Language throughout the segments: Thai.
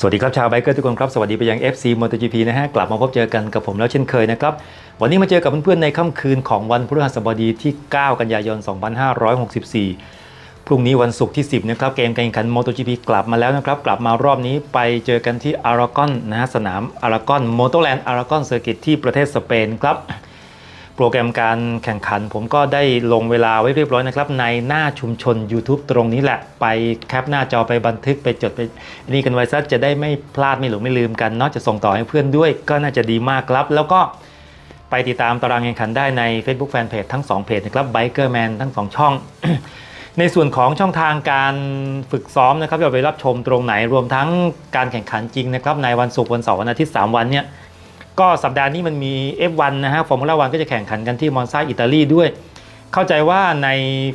สวัสดีครับชาวไบเกอร์ทุกคนครับ สวัสดีไปยัง FC MotoGP นะฮะ กลับมาพบเจอกันกับผมแล้วเช่นเคยนะครับ วันนี้มาเจอกับเพื่อนๆในค่ำคืนของวันพฤหัสบดีที่ 9 กันยายน 2564 พรุ่งนี้วันศุกร์ที่ 10 นะครับ เกมการแข่งขัน MotoGP กลับมาแล้วนะครับ กลับมารอบนี้ไปเจอกันที่อารากอนนะฮะสนามอารากอนมอเตอร์แลนด์อารากอนเซอร์กิตที่ประเทศสเปนครับ โปรแกรมการแข่งขัน ผมก็ได้ลงเวลาไว้เรียบร้อยนะครับ ในหน้าชุมชน YouTube ตรงนี้แหละ ไปแคปหน้าจอไปบันทึกไปจดไปนี่กันไว้ซะจะได้ไม่พลาดไม่หลงไม่ลืมกันเนอกจะส่งต่อให้เพื่อนด้วย ก็น่าจะดีมากครับ แล้วก็ไปติดตามตารางแข่งขันได้ใน Facebook Fanpage ทั้ง 2 เพจนะครับ Bikerman ทั้ง 2 ช่อง ในส่วนของช่องทางการฝึกซ้อมนะครับจะไปรับชมตรงไหนรวมทั้งการแข่งขันจริงนะครับในวันศุกร์วันเสาร์วันอาทิตย์3วันเนี่ย ก็สัปดาห์นี้มันมี F1 นะฮะฟอร์มูล่าวันก็จะแข่งขันกันที่มอนซาอิตาลีด้วย เข้าใจว่าใน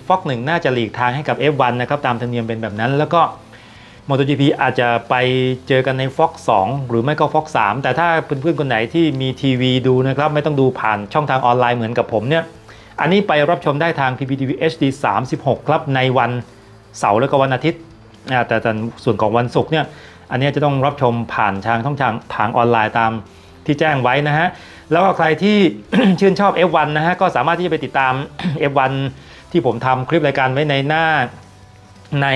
ฟอกหนึ่งน่าจะหลีกทางให้กับ F1 นะครับตามธรรมเนียมเป็นแบบนั้น แล้วก็ MotoGP อาจจะไปเจอกันในฟอก2หรือไม่ก็ฟอก3แต่ถ้าเพื่อนๆคนไหนที่มีทีวีดูนะครับไม่ต้องดูผ่านช่องทางออนไลน์เหมือนกับผมเนี่ยอันนี้ไปรับชมได้ทาง PPTV HD 36 ครับในวันเสาร์และก็วันอาทิตย์อ่าแต่แต่ส่วนของวันศุกร์เนี่ยอันนี้จะต้องรับชมผ่านทางช่องทางทางออนไลน์ตาม ที่แจ้งไว้นะฮะ แล้วก็ใครที่ ชื่นชอบ F1 นะฮะ ก็สามารถที่จะไปติดตาม F1 ที่ผมทำคลิปรายการไว้ในหน้าใน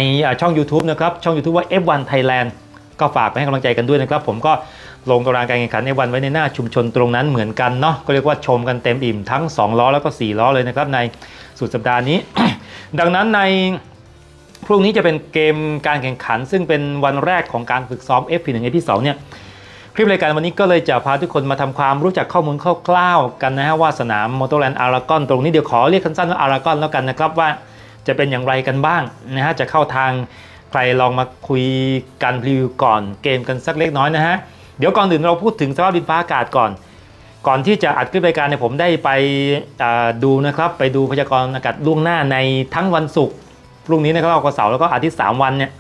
ช่อง YouTube นะครับ ช่อง YouTube ว่า F1 Thailand ก็ฝากไปให้กำลังใจกันด้วยนะครับ ผมก็ลงตารางการแข่งขัน F1 ไว้ในหน้าชุมชนตรงนั้นเหมือนกันเนาะก็เรียกว่าชมกันเต็มอิ่มทั้ง 2 ล้อแล้วก็ 4 ล้อเลยนะครับในสุดสัปดาห์นี้ ดังนั้นในพรุ่งนี้จะเป็นเกมการแข่งขัน ซึ่งเป็นวันแรกของการฝึกซ้อม FP1 FP2 เนี่ย คลิปรายการวันนี้ก็เลยจะพาทุกคนมาทำความรู้จักข้อมูลคร่าวๆกันนะฮะว่าสนามมอเตอร์แลนด์อารากอนตรงนี้เดี๋ยวขอเรียกสั้นๆว่าอารากอนแล้วกันนะครับว่าจะเป็นอย่างไรกันบ้างนะฮะจะเข้าทางใครลองมาคุยกันรีวิวก่อนเกมกันสักเล็กน้อยนะฮะเดี๋ยวก่อนอื่นเราพูดถึงสภาพดินฟ้าอากาศก่อน ก่อนที่จะอัดคลิปรายการเนี่ยผมได้ไปดูนะครับไปดูพยากรณ์อากาศล่วงหน้าในทั้งวันศุกร์พรุ่งนี้นะครับวันเสาร์แล้วก็อาทิตย์3วันเนี่ย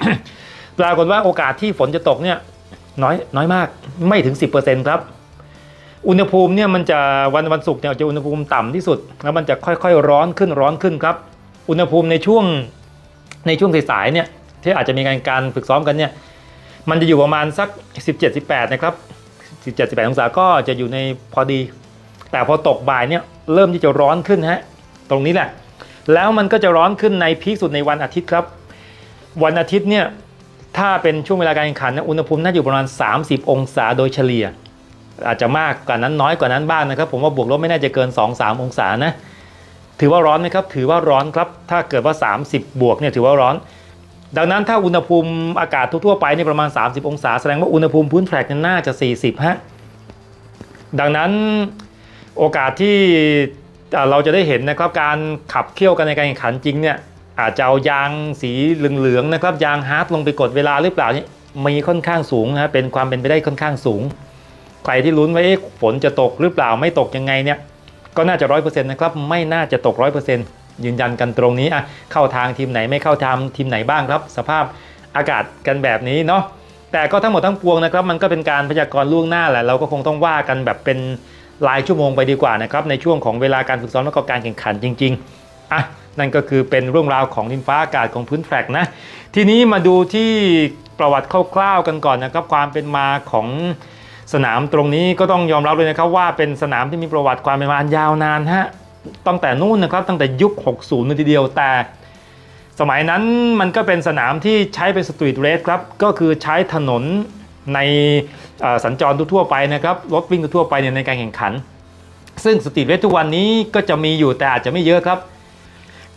ปรากฏว่าโอกาสที่ฝนจะตกเนี่ย น้อยน้อยมากไม่ถึง 10%ครับ อุณหภูมิเนี่ยมันจะวันวันศุกร์เนี่ยจะอุณหภูมิต่ำที่สุด แล้วมันจะค่อยๆร้อนขึ้นร้อนขึ้นครับ อุณหภูมิในช่วงในช่วงสายๆเนี่ยที่อาจจะมีการการฝึกซ้อมกันเนี่ยมันจะอยู่ประมาณสัก 17-18 นะครับ 17-18 องศาก็จะอยู่ในพอดี แต่พอตกบ่ายเนี่ยเริ่มที่จะร้อนขึ้นฮะตรงนี้แหละ แล้วมันก็จะร้อนขึ้นในพีคสุดในวันอาทิตย์ครับ วันอาทิตย์เนี่ย ถ้าเป็นช่วงเวลาการแข่งขันนะอุณหภูมิน่าจะอยู่ประมาณ 30 องศาโดยเฉลี่ย อาจจะมากกว่านั้นน้อยกว่านั้นบ้างนะครับ ผมว่าบวกลบไม่น่าจะเกิน 2-3 องศานะถือว่าร้อนไหมครับ ถือว่าร้อนครับ ถ้าเกิดว่า 30 บวกเนี่ยถือว่าร้อน ดังนั้นถ้าอุณหภูมิอากาศทั่วๆไปเนี่ยประมาณ 30 องศา แสดงว่าอุณหภูมิพื้นแทร็กเนี่ยน่าจะ 40 ฮะ ดังนั้นโอกาสที่เราจะได้เห็นนะครับการขับเคี่ยวกันในการแข่งขันจริงเนี่ย อาจจะเอายางสีเหลืองๆนะครับยางฮาร์ดลงไปกดเวลาหรือเปล่าเนี่ยมีค่อนข้างสูงนะเป็นความเป็นไปได้ค่อนข้างสูง ใครที่ลุ้นว่าเอ๊ะฝนจะตกหรือเปล่าไม่ตกยังไงเนี่ยก็น่าจะร้อยเปอร์เซ็นต์นะครับไม่น่าจะตกร้อยเปอร์เซ็นต์ยืนยันกันตรงนี้อะเข้าทางทีมไหนไม่เข้าทางทีมไหนบ้างครับ สภาพอากาศกันแบบนี้เนาะแต่ก็ทั้งหมดทั้งปวงนะครับมันก็เป็นการพยากรณ์ล่วงหน้าแหละเราก็คงต้องว่ากันแบบเป็นรายชั่วโมงไปดีกว่านะครับในช่วงของเวลาการฝึกซ้อมแล้วก็การแข่งขันจริงๆอะ นั่นก็คือเป็นเรื่องราวของดินฟ้าอากาศของพื้นแทร็กนะ ทีนี้มาดูที่ประวัติคร่าวๆกันก่อนนะครับ ความเป็นมาของสนามตรงนี้ก็ต้องยอมรับเลยนะครับ ว่าเป็นสนามที่มีประวัติความเป็นมาอันยาวนานฮะตั้งแต่นู่นนะครับตั้งแต่ยุค 60เลยทีเดียวแต่ สมัยนั้นมันก็เป็นสนามที่ใช้เป็นสตรีทเรสครับก็คือใช้ถนนในสัญจรทั่วไปนะครับรถวิ่งทั่วไปเนี่ยในการแข่งขัน ซึ่งสตรีทเรสทุกวันนี้ก็จะมีอยู่แต่อาจจะไม่เยอะครับ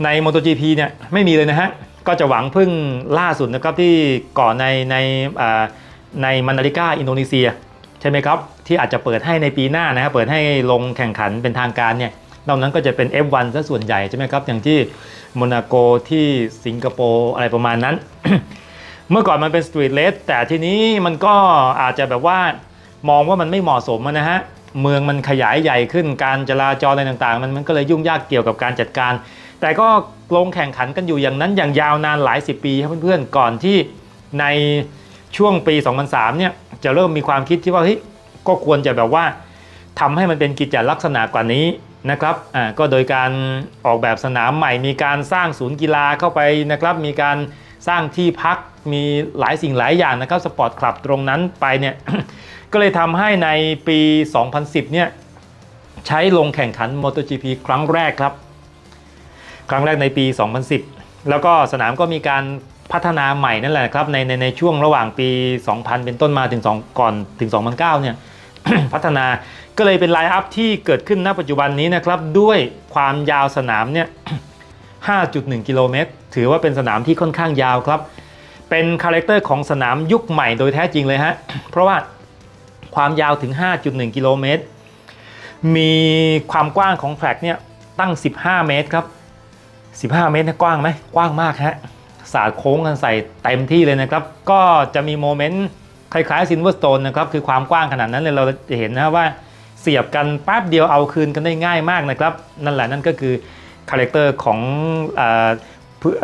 ใน MotoGP เนี่ยไม่มีเลยนะฮะ ก็จะหวังพึ่งล่าสุดนะครับที่ก่อนในในในมานาริกาอินโดนีเซีย ใช่ไหมครับ ที่อาจจะเปิดให้ในปีหน้านะครับเปิดให้ลงแข่งขันเป็นทางการเนี่ยนอกนั้นก็จะเป็น F1 ซะส่วนใหญ่ใช่ไหมครับ อย่างที่โมนาโกที่สิงคโปร์อะไรประมาณนั้น เมื่อก่อนมันเป็นสตรีทเลสแต่ทีนี้มันก็อาจจะแบบว่ามองว่ามันไม่เหมาะสมอะนะฮะ เมืองมันขยายใหญ่ขึ้นการจราจรอะไรต่างๆ มันมันก็เลยยุ่งยากเกี่ยวกับการจัดการ แต่ก็ลงแข่งขันกันอยู่อย่างนั้นอย่างยาวนานหลายสิบปีครับเพื่อนๆ ก่อนที่ในช่วงปี 2003 เนี่ยจะเริ่มมีความคิดที่ว่าเฮ้ยก็ควรจะแบบว่าทำให้มันเป็นกิจลักษณะกว่านี้นะครับอ่าก็โดยการออกแบบสนามใหม่ มีการสร้างศูนย์กีฬาเข้าไปนะครับ มีการสร้างที่พักมีหลายสิ่งหลายอย่างนะครับสปอร์ตคลับตรงนั้นไปเนี่ยก็เลยทำให้ในปี 2010 เนี่ยใช้ลงแข่งขัน MotoGP ครั้งแรกครับ ครั้งแรกในปี 2010 แล้วก็สนามก็มีการพัฒนาใหม่นั่นแหละครับในในในช่วงระหว่างปี 2000 เป็นต้นมาถึง 2 ก่อนถึง 2009 เนี่ย พัฒนาก็เลยเป็นไลน์อัพที่เกิดขึ้นณปัจจุบันนี้นะครับด้วยความยาวสนามเนี่ย 5.1 กิโลเมตร ถือว่าเป็นสนามที่ค่อนข้างยาวครับ เป็นคาแรคเตอร์ของสนามยุคใหม่โดยแท้จริงเลยฮะ เพราะว่าความยาวถึง 5.1 กิโลเมตร มีความกว้างของแทร็กเนี่ยตั้ง 15 เมตรครับ 15 เมตรนี่ยกว้างไหมกว้างมากฮะสาดโค้งกันใส่เต็มที่เลยนะครับ ก็จะมีโมเมนต์คล้ายๆซินเวอร์สโตนนะครับ คือความกว้างขนาดนั้นเลยเราจะเห็นนะว่าเสียบกันแป๊บเดียวเอาคืนกันได้ง่ายมากนะครับ นั่นแหละนั่นก็คือคาแรคเตอร์ของ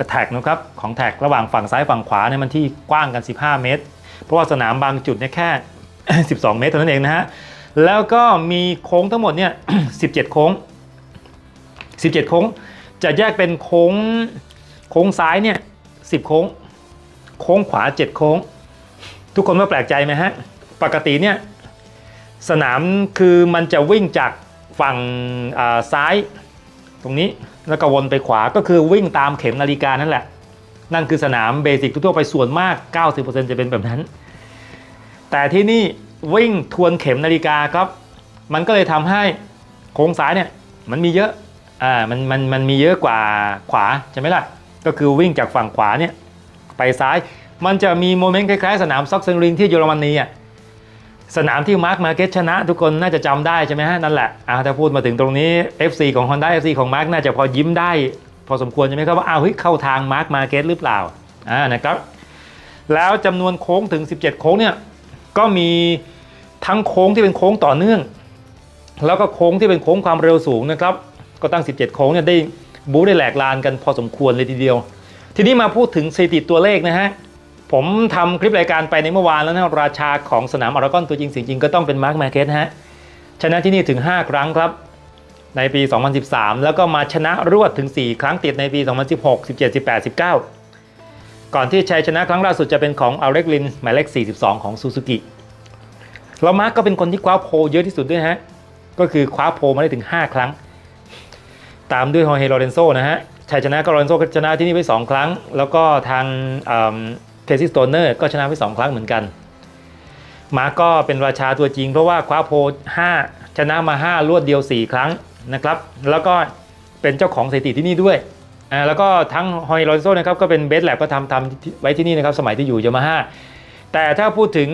แท็กนะครับของแท็กระหว่างฝั่งซ้ายฝั่งขวาเนี่ยมันที่กว้างกัน 15 เมตร เพราะว่าสนามบางจุดเนี่ยแค่ 12 เมตรเท่านั้นเองนะฮะแล้วก็มีโค้งทั้งหมดเนี่ย 17 โค้ง 17 โค้ง จะแยกเป็นโค้งโค้งซ้ายเนี่ย10โค้ง โค้งขวา7โค้ง ทุกคนว่าแปลกใจไหมฮะ ปกติเนี่ยสนามคือมันจะวิ่งจากฝั่งซ้ายตรงนี้แล้วก็วนไปขวาก็คือวิ่งตามเข็มนาฬิกานั่นแหละ นั่นคือสนามเบสิกทั่วไปส่วนมาก 90%จะเป็นแบบนั้น แต่ที่นี่วิ่งทวนเข็มนาฬิกาครับ มันก็เลยทำให้โค้งซ้ายเนี่ยมันมีเยอะ อ่ามันมันมันมีเยอะกว่าขวาใช่ไหมล่ะ ก็คือวิ่งจากฝั่งขวาเนี่ยไปซ้ายมันจะมีโมเมนต์คล้ายๆ สนามซ็อกเซนริงที่เยอรมนีอะสนามที่มาร์คมาเก็ตชนะ ทุกคนน่าจะจำได้ใช่ไหมฮะนั่นแหละอ่าถ้าพูดมาถึงตรงนี้ FC ของ Honda FC ของมาร์คน่าจะพอยิ้มได้ พอสมควรใช่ไหมครับว่าอ้าวเฮ้ยเข้าทางมาร์คมาเก็ตหรือเปล่าอ่านะครับแล้วจำนวนโค้งถึง 17 โค้งเนี่ยก็มีทั้งโค้งที่เป็นโค้งต่อเนื่อง แล้วก็โค้งที่เป็นโค้งความเร็วสูงนะครับ ก็ตั้ง 17 โค้งเนี่ยได้บู๊ได้แหลกลานกันพอสมควรเลยทีเดียว ทีนี้มาพูดถึงสถิติตัวเลขนะฮะผมทำคลิปรายการไปในเมื่อวานแล้วนะราชาของสนามอารากอนตัวจริงเสียงจริงก็ต้องเป็นมาร์คแมาเก็ตฮะชนะที่นี่ถึง 5 ครั้งครับ ในปี 2013 แล้วก็มาชนะรวดถึง 4 ครั้งติดในปี 2016 17 18 19 ก่อนที่ชัยชนะครั้งล่าสุดจะเป็นของอเล็กลินหมายเลข 42 ของซูซูกิแล้วมาร์กก็เป็นคนที่คว้าโพเยอะที่สุดด้วยฮะก็คือคว้าโพมาได้ถึง 5 ครั้ง ตามด้วยฮอเฮโรเรนโซนะฮะชัยชนะก็โรเรนโซก็ชนะที่นี่ไป 2 ครั้ง แล้วก็ทางเทซิสโตเนอร์ก็ชนะไป 2 ครั้งเหมือนกัน มาก็เป็นราชาตัวจริง เพราะว่าคว้าโพ5ชนะมา 5 รวดเดียว 4 ครั้งนะครับ แล้วก็เป็นเจ้าของสถิติที่นี่ด้วยอ่าแล้วก็ทั้งฮอยโรนโซนะครับก็เป็นเบสแลบก็ทำทำไว้ที่นี่นะครับสมัยที่อยู่ยามาฮ่าแต่ถ้าพูดถึง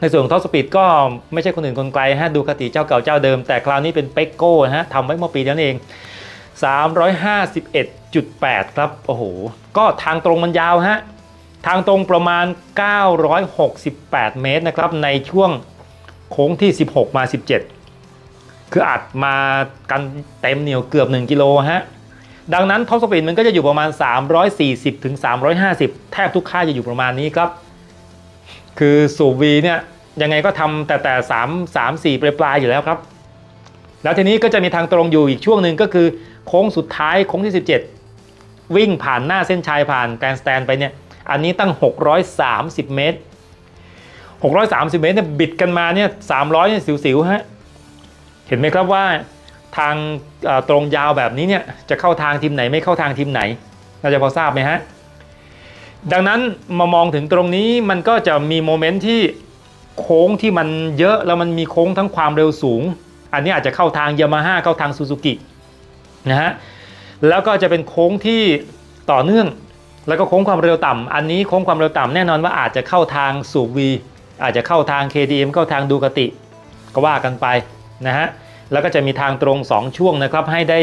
ในส่วนของท็อปสปีดก็ไม่ใช่คนอื่นคนไกลฮะดูคติเจ้าเก่าเจ้าเดิม แต่คราวนี้เป็นเปกโก้ฮะทำไว้เมื่อปีนั้นเอง 351.8 ครับ โอ้โห ก็ทางตรงมันยาวฮะทางตรงประมาณ 968 เมตรนะครับ ในช่วงโค้งที่ 16 มา 17 คืออัดมากันเต็มเหนียวเกือบ 1 กิโลฮะ ดังนั้นท็อปสปีดมันก็จะอยู่ประมาณ 340ถึง350 แทบทุกค่าจะอยู่ประมาณนี้ครับ คือสูบวีเนี่ยยังไงก็ทำแต่แต่3 3 4ปลายปลายๆอยู่แล้วครับ แล้วทีนี้ก็จะมีทางตรงอยู่อีกช่วงหนึ่งก็คือโค้งสุดท้ายโค้งที่ 17 วิ่งผ่านหน้าเส้นชัยผ่านแกรนสแตนไปเนี่ยอันนี้ตั้ง 630 เมตร 630 เมตรเนี่ยบิดกันมาเนี่ย300เนี่ยสิวๆฮะเห็นไหมครับว่าทางตรงยาวแบบนี้เนี่ยจะเข้าทางทีมไหนไม่เข้าทางทีมไหนน่าจะพอทราบไหมฮะ ดังนั้นมามองถึงตรงนี้มันก็จะมีโมเมนต์ที่โค้งที่มันเยอะแล้วมันมีโค้งทั้งความเร็วสูง อันนี้อาจจะเข้าทางยามาฮ่าเข้าทางซูซูกินะฮะแล้วก็จะเป็นโค้งที่ต่อเนื่องแล้วก็โค้งความเร็วต่ำอันนี้โค้งความเร็วต่ำแน่นอนว่าอาจจะเข้าทางสูบวีอาจจะเข้าทาง KTM เข้าทางดูกติ ก็ว่ากันไปนะฮะแล้วก็จะมีทางตรง 2 ช่วงนะครับให้ได้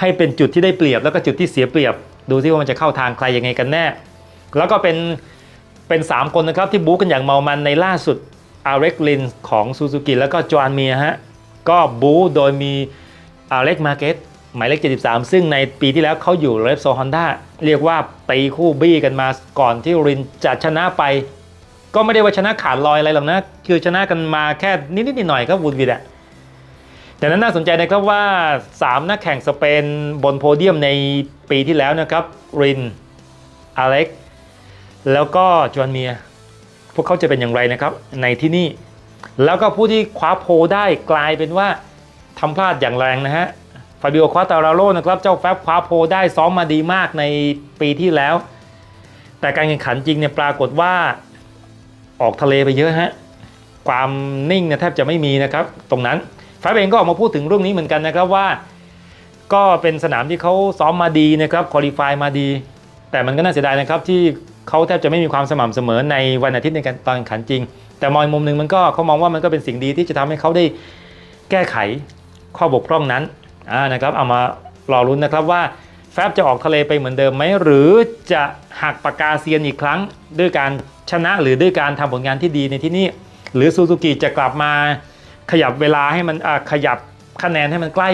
ให้เป็นจุดที่ได้เปรียบแล้วก็จุดที่เสียเปรียบ ดูซิว่ามันจะเข้าทางใครยังไงกันแน่ แล้วก็เป็นเป็น 3 คนนะครับที่บู๊กันอย่างเมามันในล่าสุดอาเร็กลินของซูซูกิแล้วก็จอห์นเมียฮะก็บู๊โดยมีอาเร็กมาเกตหมายเลข 73 ซึ่งในปีที่แล้วเขาอยู่เรปโซฮอนด้าเรียกว่าตีคู่บี้กันมาก่อนที่รินจะชนะไป ก็ไม่ได้ว่าชนะขาดลอยอะไรหรอกนะ คือชนะกันมาแค่นิดๆหน่อยๆครับวูดวิดอะแต่นั้นน่าสนใจนะครับว่า 3 นักแข่งสเปนบนโพเดียมในปีที่แล้วนะครับรินอเล็ก แล้วก็จอห์นเมียพวกเขาจะเป็นอย่างไรนะครับในที่นี่ แล้วก็ผู้ที่คว้าโพได้กลายเป็นว่าทำพลาดอย่างแรงนะฮะฟาบิโอควาตาราโลนะครับเจ้าแฟบคว้าโพได้ซ้อมมาดีมากในปีที่แล้ว แต่การแข่งขันจริงเนี่ยปรากฏว่าออกทะเลไปเยอะฮะความนิ่งเนี่ยแทบจะไม่มีนะครับตรงนั้นแฟบเองก็ออกมาพูดถึงเรื่องนี้เหมือนกันนะครับว่า ก็เป็นสนามที่เขาซ้อมมาดีนะครับคุริฟายมาดี แต่มันก็น่าเสียดายนะครับที่ เขาแทบจะไม่มีความสม่ำเสมอในวันอาทิตย์ในการตอนแข่งขันจริง แต่มองมุมหนึ่งมันก็เขามองว่ามันก็เป็นสิ่งดีที่จะทำให้เขาได้แก้ไขข้อบกพร่องนั้นนะครับเอามารอรุ้นนะครับว่าแฟบจะออกทะเลไปเหมือนเดิมไหมหรือจะหักปากกาเซียนอีกครั้ง ด้วยการชนะหรือด้วยการทำผลงานที่ดีในที่นี่ หรือซูซูกิจะกลับมาขยับเวลาให้มันขยับคะแนนให้มันใกล้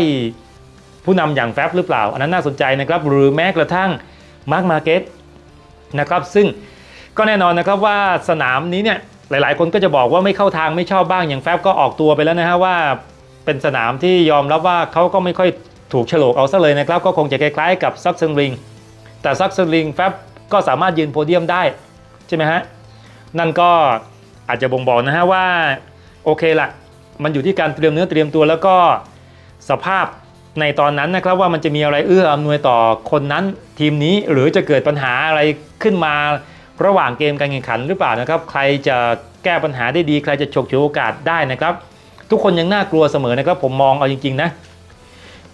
ผู้นำอย่างแฟบหรือเปล่า อันนั้นน่าสนใจนะครับหรือแม้กระทั่งมาร์กมาเก็ต นะครับ ซึ่งก็แน่นอนนะครับว่าสนามนี้เนี่ยหลาย ๆ คนก็จะบอกว่าไม่เข้าทางไม่ชอบบ้างอย่างแฟบก็ออกตัวไปแล้วนะฮะว่าเป็นสนามที่ยอมรับว่าเขาก็ไม่ค่อยถูกฉลกเอาซะเลยนะครับ ก็คงจะคล้ายๆกับซักซึงริงแต่ซักซึงริงแฟบก็สามารถยืนโพเดียมได้ใช่ไหมฮะนั่นก็อาจจะบ่งบอกนะฮะว่าโอเคละมันอยู่ที่การเตรียมเนื้อเตรียมตัวแล้วก็สภาพ ในตอนนั้นนะครับว่ามันจะมีอะไรเอื้ออำนวยต่อคนนั้นทีมนี้หรือจะเกิดปัญหาอะไรขึ้นมาระหว่างเกมการแข่งขันหรือเปล่านะครับ ใครจะแก้ปัญหาได้ดี ใครจะฉกฉวยโอกาสได้นะครับ ทุกคนยังน่ากลัวเสมอนะครับ ผมมองเอาจริงๆนะ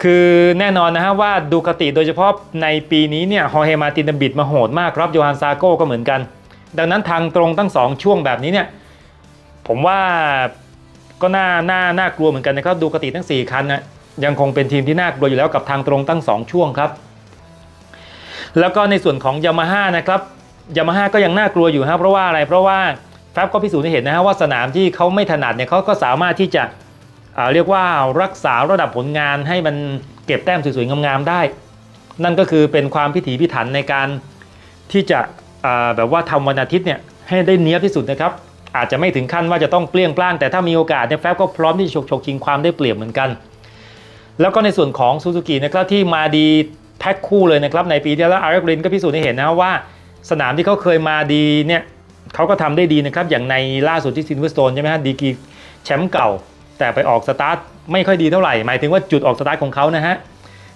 คือแน่นอนนะฮะว่าดูคติโดยเฉพาะในปีนี้เนี่ยฮอเฮมาตินดัมบิดมาโหดมากครับโยฮันซาโก้ก็เหมือนกัน ดังนั้นทางตรงทั้งสองช่วงแบบนี้เนี่ยผมว่าก็น่าน่าน่ากลัวเหมือนกันนะครับดูคติทั้ง 4 คันนะ ยังคงเป็นทีมที่น่ากลัวอยู่แล้วกับทางตรงทั้ง 2 ช่วงครับ แล้วก็ในส่วนของยามาฮ่านะครับยามาฮ่าก็ยังน่ากลัวอยู่ครับเพราะว่าอะไรเพราะว่าแฟบก็พิสูจน์ให้เห็นนะฮะว่าสนามที่เขาไม่ถนัดเนี่ยเขาก็สามารถที่จะเรียกว่ารักษาระดับผลงานให้มันเก็บแต้มสวยๆงามๆได้ นั่นก็คือเป็นความพิถีพิถันในการที่จะแบบว่าทำวันอาทิตย์เนี่ยให้ได้เนี้ยบที่สุดนะครับ อาจจะไม่ถึงขั้นว่าจะต้องเปลี่ยงปล้างแต่ถ้ามีโอกาสเนี่ยแฟบก็พร้อมที่จะฉกฉกชิงความได้เปรียบเหมือนกัน แล้วก็ในส่วนของซูซูกินะครับที่มาดีแพ็คคู่เลยนะครับในปีที่แล้วอาร์เรกลินก็พิสูจน์ให้เห็นนะว่าสนามที่เขาเคยมาดีเนี่ยเขาก็ทำได้ดีนะครับอย่างในล่าสุดที่ซินเวอร์สโตนใช่ไหมฮะดีกีแชมป์เก่า แต่ไปออกสตาร์ทไม่ค่อยดีเท่าไหร่หมายถึงว่าจุดออกสตาร์ทของเขานะฮะ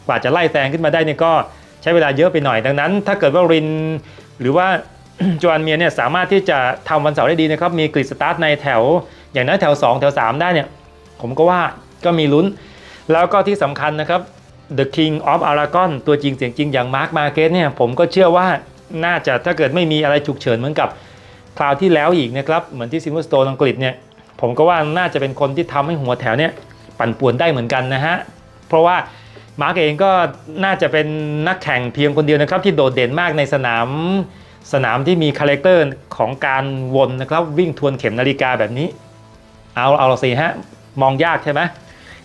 กว่าจะไล่แซงขึ้นมาได้เนี่ยก็ใช้เวลาเยอะไปหน่อยดังนั้น ถ้าเกิดว่ารินหรือว่าจอห์นเมียเนี่ยสามารถที่จะทำวันเสาร์ได้ดีนะครับมีกริดสตาร์ทในแถว อย่างน้อยแถว 2 แถว 3 ได้เนี่ยผมก็ว่าก็มีลุ้น แล้วก็ที่สำคัญนะครับ The King of Aragon ตัวจริงเสียงจริงอย่างมาร์คมาเกตเนี่ยผมก็เชื่อว่าน่าจะถ้าเกิดไม่มีอะไรฉุกเฉินเหมือนกับคราวที่แล้วอีกนะครับ เหมือนที่ซิ l เวอร์สโตนอังกฤษเนี่ยผมก็ว่าน่าจะเป็นคนที่ทำให้หัวแถวเนี่ยปั่นป่วนได้เหมือนกันนะฮะ เพราะว่ามาร์กเองก็น่าจะเป็นนักแข่งเพียงคนเดียวนะครับ ที่โดดเด่นมากในสนามสนามที่มีคาแรคเตอร์ของการวนนะครับ วิ่งทวนเข็มนาฬิกาแบบนี้ เอาเอาละสิฮะ มองยากใช่ไหม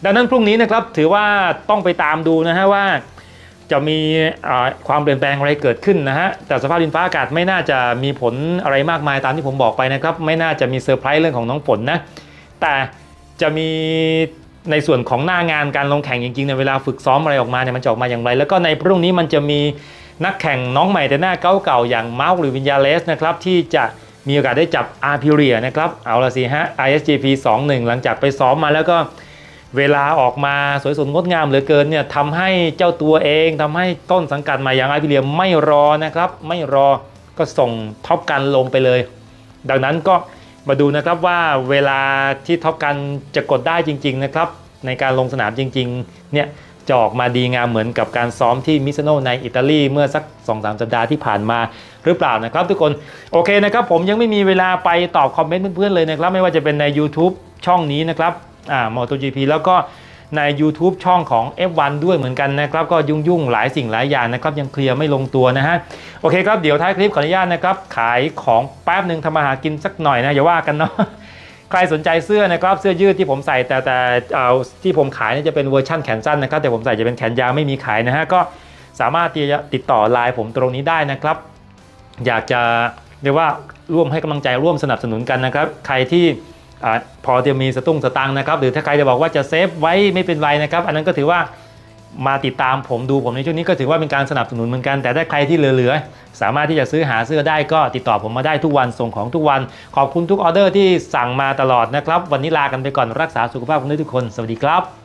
ดังนั้นพรุ่งนี้นะครับถือว่าต้องไปตามดูนะฮะว่า จะมีความเปลี่ยนแปลงอะไรเกิดขึ้นนะฮะแต่สภาพดินฟ้าอากาศไม่น่าจะมีผลอะไรมากมายตามที่ผมบอกไปนะครับ ไม่น่าจะมีเซอร์ไพรส์เรื่องของน้องฝนนะแต่จะมีในส่วนของหน้างานการลงแข่งจริงๆในเวลาฝึกซ้อมอะไรออกมาเนี่ยมันจะออกมาอย่างไร แล้วก็ในพรุ่งนี้มันจะมีนักแข่งน้องใหม่แต่หน้าเก่าๆอย่างมาร์คหรือวินยาเลสนะครับที่จะมีโอกาสได้จับอาร์พิเรียนะครับเอาละสิฮะ ISGP 2-1 หลังจากไปซ้อมมาแล้วก็ เวลาออกมาสวยสดงดงามเหลือเกินเนี่ยทำให้เจ้าตัวเองทำให้ต้นสังกัดมาอย่างไอพิเลียมไม่รอนะครับ ไม่รอก็ส่งท็อปกันลงไปเลย ดังนั้นก็มาดูนะครับว่าเวลาที่ท็อปกันจะกดได้จริง ๆนะครับ ในการลงสนามจริงๆเนี่ยจะออกมาดีงามเหมือนกับการซ้อมที่มิซโนในอิตาลีเมื่อสัก 2-3 สัปดาห์ที่ผ่านมาหรือเปล่านะครับ ทุกคนโอเคนะครับ ผมยังไม่มีเวลาไปตอบคอมเมนต์เพื่อนๆเลยนะครับ ไม่ว่าจะเป็นใน YouTube ช่องนี้นะครับ อ่า MotoGP แล้วก็ใน YouTube ช่องของ F1 ด้วยเหมือนกันนะครับ ก็ยุ่งๆ หลายสิ่งหลายอย่างนะครับ ยังเคลียร์ไม่ลงตัวนะฮะ โอเคครับ เดี๋ยวท้ายคลิปขออนุญาตนะครับ ขายของแป๊บหนึ่งทำมาหากินสักหน่อยนะ อย่าว่ากันเนาะใครสนใจเสื้อนะครับเสื้อยืดที่ผมใส่แต่แต่เอาที่ผมขายนี่จะเป็นเวอร์ชั่นแขนสั้นนะครับ แต่ผมใส่จะเป็นแขนยาวไม่มีขายนะฮะก็สามารถที่จะติดต่อไลน์ผมตรงนี้ได้นะครับ อยากจะเรียกว่าร่วมให้กำลังใจร่วมสนับสนุนกันนะครับ ใครที่ อพอจะมีสตุ้งสตังนะครับ หรือถ้าใครจะบอกว่าจะเซฟไว้ไม่เป็นไรนะครับ อันนั้นก็ถือว่ามาติดตามผมดูผมในช่วงนี้ก็ถือว่าเป็นการสนับสนุนเหมือนกัน แต่ถ้าใครที่เหลือๆ สามารถที่จะซื้อหาเสื้อได้ก็ติดต่อผมมาได้ทุกวันส่งของทุกวัน ขอบคุณทุกออเดอร์ที่สั่งมาตลอดนะครับ วันนี้ลากันไปก่อนรักษาสุขภาพของทุกคน สวัสดีครับ「